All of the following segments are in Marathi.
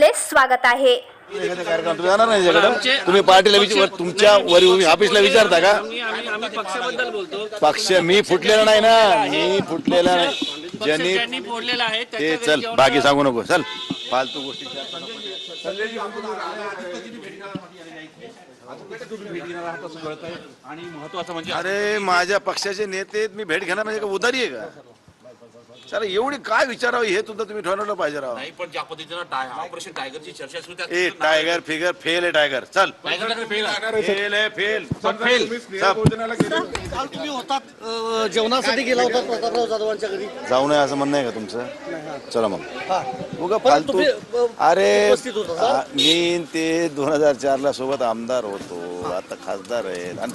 आपले स्वागत आहे. कार्यक्रम तुम्ही जाणार नाही त्याच्याकडे तुम्ही पार्टीला विचार तुमच्या वर ऑफिसला विचारता का? पक्षाबद्दल बोलतो पक्ष मी फुटलेला नाही ना मी फुटलेला नाही. ज्यांनी फोडलेला आहे ते चल बाकी सांगू नको चल. फालतू गोष्टी आणि महत्वाचं म्हणजे अरे माझ्या पक्षाचे नेते मी भेट घेणार म्हणजे का उदारी आहे का? सर एवढी काय विचारावं हे सुद्धा तुम्ही ठरवलं पाहिजे राव. नाही पण ज्या पद्धतीनं टाय ऑपरेशन टायगरची चर्चा सुरू ए टायगर फिगर फेल आहे टायगर. चल. फेल आहे. फेल आहे फेल. फेल. सब. काल तुम्ही होतात अ, जेवणासाठी गेला होता प्रतापराव जाधवांच्या घरी? जाऊ नये असं म्हणणं आहे का तुमचं? चला मग. हा. उगा पण फालतू तुम्ही, अ, अरे उपस्थित होता का? आ, मी ते दोन हजार चार ला सोबत आमदार होतो. आता खासदार आहेत. आणि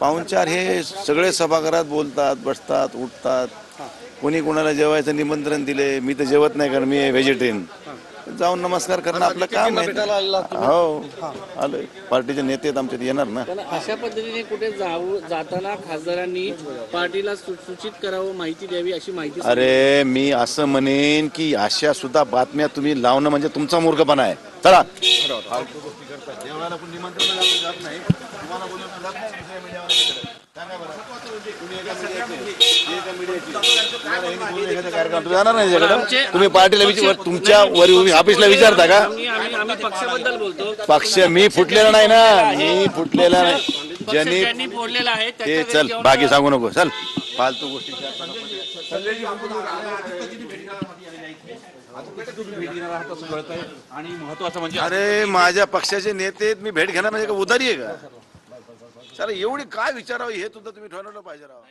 पाहुणचार हे सगळे सभागृहात बोलतात बसतात उठतात. कोणी कोणाला जेवायचं निमंत्रण दिले मी तर जेवत नाही कारण मी व्हेजिटेरियन जाऊन नमस्कार करणं आपलं काम आहे. हो. आलोय. पार्टीचे नेते आहेत आमच्यात येणार ना? अशा पद्धतीने कुठे जाऊ जाताना खासदारांनी पार्टीला सूचित करावं माहिती द्यावी अशी माहिती अरे मी असं म्हणेन की अशा सुद्धा बातम्या तुम्ही लावणं म्हणजे तुमचा मूर्खपणा आहे. चला. तुम्ही जाणार नाही त्याच्याकडे? तुम्ही पार्टीला विचार तुमच्या वर ऑफिसला विचारता का आम्ही पक्षाबद्दल बोलतो पक्ष मी फुटलेला नाही ना मी फुटलेला नाही ज्यांनी फोडलेला आहे ते चल बाकी सांगू नको चल फालतू गोष्टी आणि महत्वाचं म्हणजे अरे माझ्या पक्षाचे नेते मी भेट घेणार म्हणजे का उदारी आहे का? सर एवढी काय विचारावं हे सुद्धा तुम्ही ठरवलं पाहिजे राव.